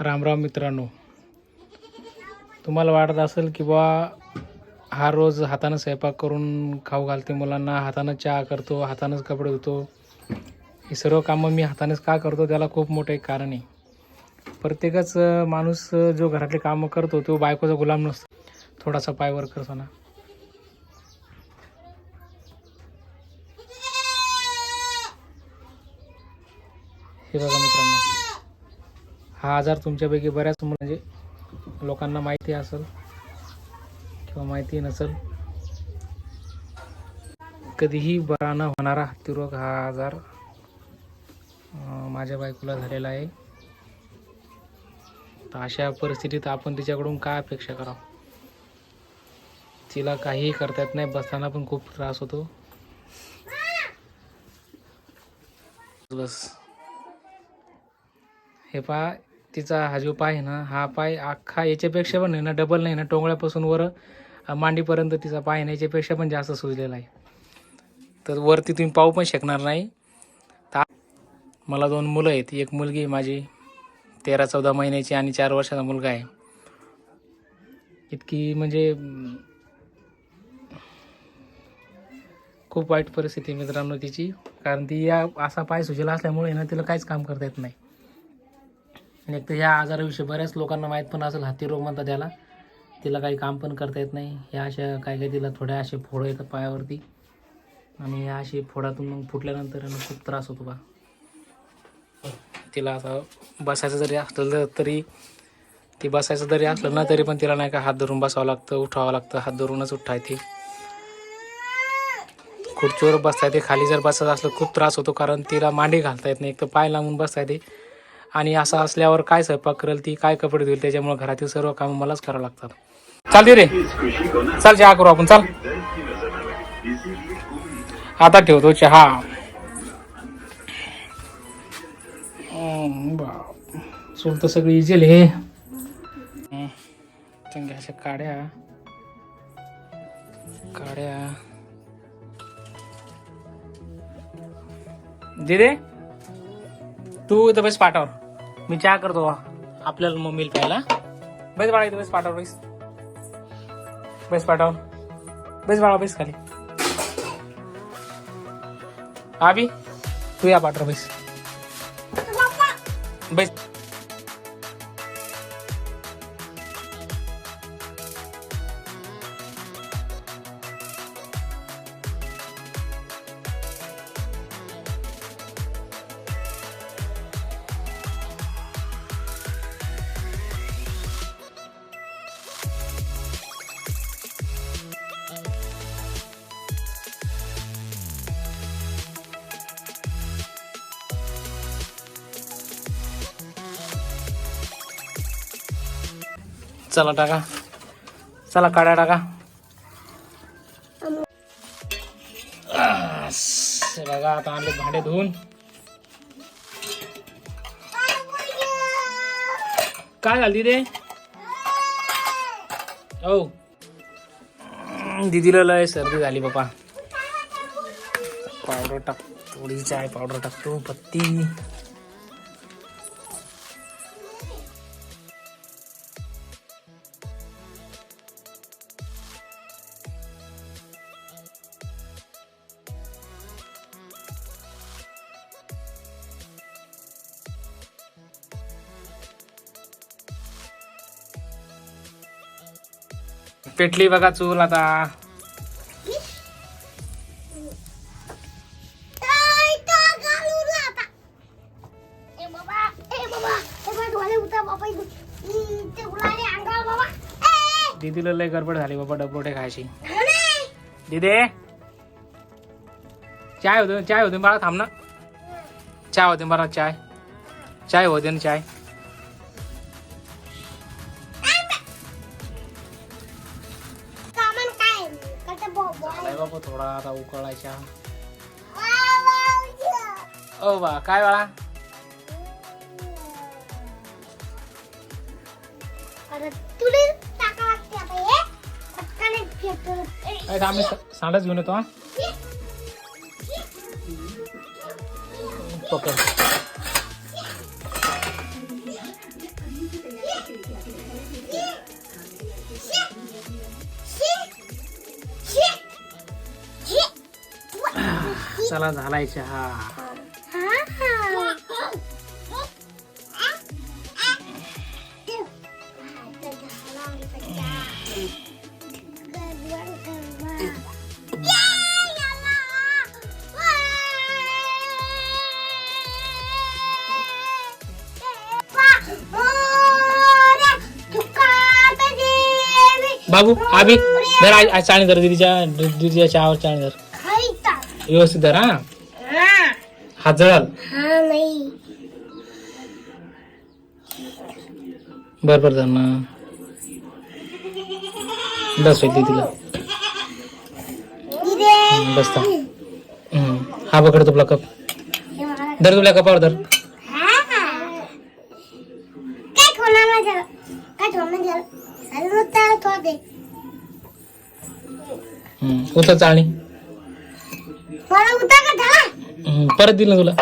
रामराम मित्रांनो. तुम्हाला वाटत असेल की बा हा रोज हातानं स्वयंपाक करून खाऊ घालते मुलांना हातानं चहा करतो हातानंच कपडे धुतो. ही सर्व कामं मी हातानेच का करतो त्याला खूप मोठं एक कारण आहे. प्रत्येकच माणूस जो घरातले कामं करतो तो बायकोचा गुलाम नसतो. थोडासा पायवर करतो ना हे बघा मित्रांनो. हा आजार तुमच्यापैकी बऱ्याच म्हणजे लोकांना माहिती असेल किंवा माहिती नसेल. कधीही बरा न होणारा हत्तीरोग हा आजार माझ्या बायकोला झालेला आहे. तर अशा परिस्थितीत आपण तिच्याकडून काय अपेक्षा करावं? तिला काहीही करता येत नाही बसताना पण खूप त्रास होतो. बस. हे पहा तिचा हा जो पाय आहे ना हा पाय अख्खा याच्यापेक्षा पण आहे ना डबल नाही ना टोंगळ्यापासून वर मांडीपर्यंत तिचा पाय ना याच्यापेक्षा पण जास्त सुजलेला आहे. तर वरती तुम्ही पाहू पण शकणार नाही. तर मला दोन मुलं आहेत. एक मुलगी माझी तेरा चौदा महिन्याची आणि चार वर्षाचा मुलगा आहे. इतकी म्हणजे खूप वाईट परिस्थिती आहे मित्रांनो तिची. कारण ती या असा पाय सुजला असल्यामुळे ना तिला काहीच काम करता येत नाही. आणि एक तर ह्या आजाराविषयी बऱ्याच लोकांना माहीत पण असेल हाती रोग म्हणतात त्याला तिला काही काम पण करता येत नाही. ह्या अशा काही काही तिला थोड्या असे फोडं येतात पायावरती. आणि ह्या अशी फोडातून मग फुटल्यानंतर खूप त्रास होतो बा. तिला आता बसायचं जरी असलं तर- तरी ती बसायचं जरी असलं ना तरी पण तिला नाही का हात धरून बसावं लागतं उठावं लागतं. हात धरूनच उठायते येते. खुर्चीवर बसता येते. खाली जर बसायचं असलं खूप त्रास होतो कारण तिला मांडी घालता येत नाही. एक तर पाय लावून बसता येते. आणि असं असल्यावर काय स्वयंपाक करेल ती काय कपडे धुईल त्याच्यामुळे घरातील सर्व कामं मलाच करावं लागतात. चालते रे. चल चहा करू आपण चाल. आता ठेवतो चहा. बाप. चूल तर सगळी इजेल हे. हम्म, चांगल्या अशा काड्या. काड्या. दे तू तर बस पाठावर. मी चहा करतो वा. आपल्याला मम्मीला प्यायला. बेस बाळा इथं बेस पाठावर बेस. बेस पाठव. बेस बाळा बेस खाली. आबी तू या पाठव बेस. बेस. चला टाका. चला काढा टाका. बघा आता आणले भांडे धुवून. काय झाली रे हो दिदीला लय सर्दी झाली बापा. पावडर टाक थोडी चाय पावडर टाकतो पत्ती. पेटली बघा चूल आता. दीदीला लय गडबड झाली बाबा डबरोटे खायची. दिदे! चाय होते चाय होते बाळा थांब ना. चाय होते मला चाय. चाय होते ना चाय. उकळायच्या. ओ बा काय बाळा? आम्ही सांडच घेऊन येतो हा. पकड. चला झालाय चहा बाबू आबी धर आज धर दिदीच्या दिदीच्या चहावर चाणी धर. व्यवस्थित धर हा? हात जळाल. बर बर धर बस होईल तिला. बसता हा पकड तुला कप. धर तुला कपावर धर. उतर ठेवणार हम्म. परत दिल ना तुला.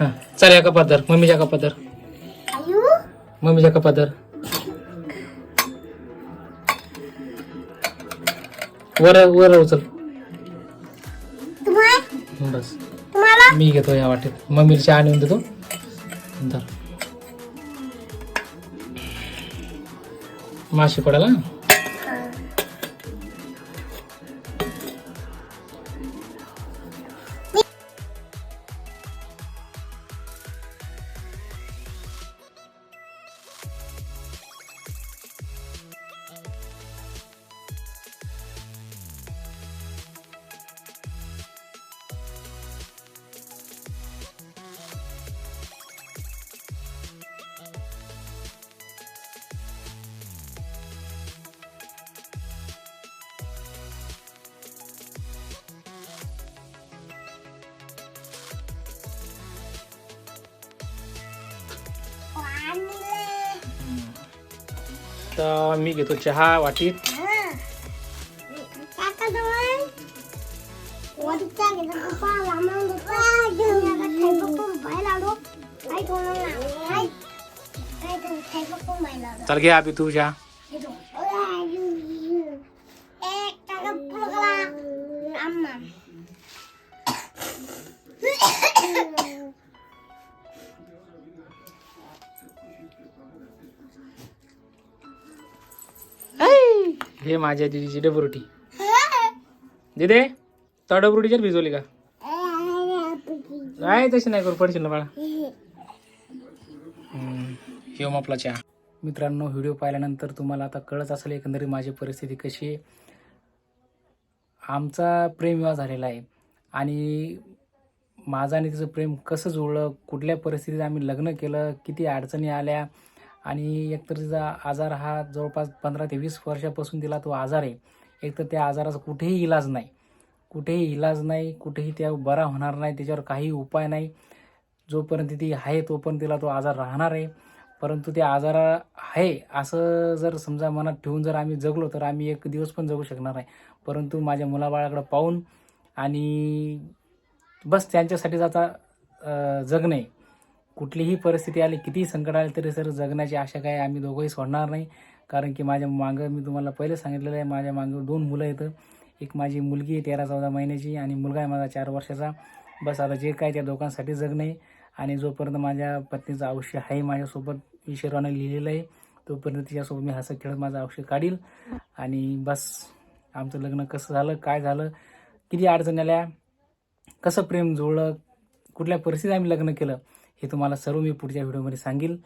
हा चल या कपात धर मम्मीच्या कपात धर मम्मीच्या कपात धर वर वर उचल. बस. मी घेतो या वाटेत. मम्मीला चहा आणून देतो. धर. माशी पडायला? ठेवून खाई पप्पा बाहेर आलो चल घे अभि तू चहा एक हे माझ्या दिदीची डबरुटी. दिदे तर डबरुटीच्याच भिजवली का? काय तशी नाही करू पडशील ना बाळा. हम्म, आपला चहा. मित्रांनो व्हिडिओ पाहिल्यानंतर तुम्हाला आता कळत असेल एकंदरीत माझी परिस्थिती कशी आहे. आमचा प्रेमविवाह झालेला आहे. आणि माझं आणि तिचं प्रेम कसं जुळलं कुठल्या परिस्थितीत आम्ही लग्न केलं किती अडचणी आल्या आणि एकतर तिचा आजार हा जवळपास पंधरा ते वीस वर्षापासून तिला तो आजार आहे. एकतर त्या आजाराचा कुठेही इलाज नाही. कुठेही इलाज नाही कुठेही त्या बरा होणार नाही त्याच्यावर काही उपाय नाही. जोपर्यंत ती आहे तोपर्यंत तिला तो आजार राहणार आहे. परंतु त्या आजारा आहे असं जर समजा मनात ठेवून जर आम्ही जगलो तर आम्ही एक दिवस पण जगू शकणार नाही. परंतु माझ्या मुलाबाळाकडं पाहून आणि बस त्यांच्यासाठीच आता जगणे. कुठलीही परिस्थिती आली कितीही संकट आले तरी सर जगण्याची आशा काय आम्ही दोघंही सोडणार नाही. कारण की माझ्या मागं मी तुम्हाला पहिले सांगितलेलं आहे माझ्या मागं दोन मुलं आहेत. एक माझी मुलगी आहे तेरा चौदा महिन्याची आणि मुलगा आहे माझा चार वर्षाचा. बस आता जे काय त्या दोघांसाठी जगणे आणि जोपर्यंत माझ्या पत्नीचं आयुष्य आहे माझ्यासोबत ईश्वराने लिहिलेलं आहे तोपर्यंत तिच्यासोबत मी हसत खेळत माझं आयुष्य काढील. आणि बस आमचं लग्न कसं झालं काय झालं किती अडचणी आल्या कसं प्रेम जुळलं कुठल्या परिस्थितीत आम्ही लग्न केलं हे तुम्हाला सर्व मी पुढच्या व्हिडिओमध्ये सांगेल.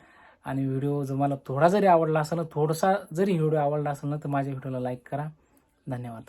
आणि व्हिडिओ जर मला थोडा जरी आवडला असेल ना थोडासा जरी व्हिडिओ आवडला असेल ना तर माझ्या व्हिडिओला लाईक करा. धन्यवाद.